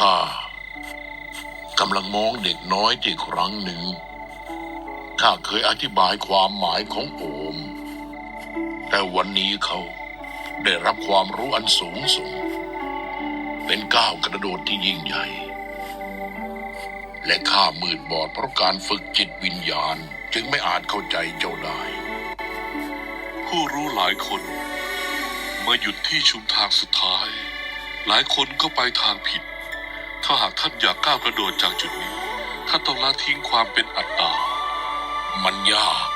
ข้ากำลังมองเด็กน้อยที่ครั้งหนึ่ง ข้าเคยอธิบายความหมายของโอม แต่วันนี้เขาได้รับความรู้อันสูงส่ง เป็นก้าวกระโดดที่ยิ่งใหญ่ และข้ามืดบอดเพราะการฝึกจิตวิญญาณจึงไม่อาจเข้าใจเจ้าได้ ผู้รู้หลายคนมาหยุดที่ชุมทางสุดท้าย หลายคนก็ไปทางผิด ถ้าหากท่านอยากก้าวกระโดดจากจุดนี้ ท่านต้องละทิ้งความเป็นอัตตา มันยาก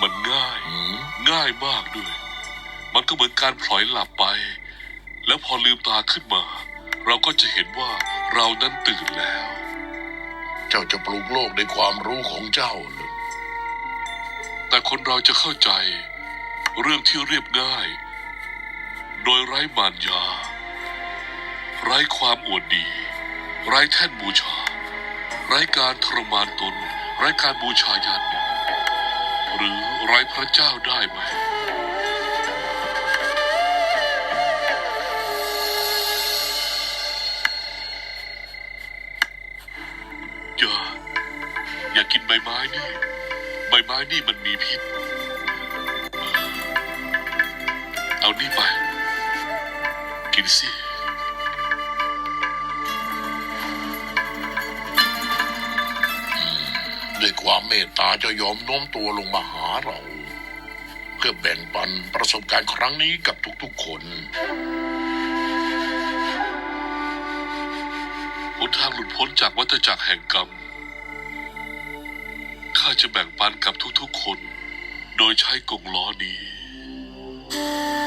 มันง่าย ง่ายมากด้วย มันก็เหมือนการพลอยหลับไป แล้วพอลืมตาขึ้นมา เราก็จะเห็นว่าเรานั้นตื่นแล้ว เจ้าจะปลูกโลกด้วยความรู้ของเจ้าหรอแต่คนเราจะเข้าใจ เรื่องที่เรียบง่าย โดยไร้มารยา ไร้ความอวดดี ไร้แท่นบูชา ไร้การทรมานตน ไร้การบูชายัน หรือไร้พระเจ้าได้ไหม อย่า อย่ากินใบไม้นี่ ใบไม้นี่มันมีพิษ เอานี่ไป กินสิ ด้วยความเมตตาจะยอมโน้มตัวลงมาหาเรา เพื่อแบ่งปันประสบการณ์ครั้งนี้กับทุกๆคน หนทางหลุดพ้นจากวัฏจักรแห่งกรรม ข้าจะแบ่งปันกับทุกๆคน โดยใช้กงล้อนี้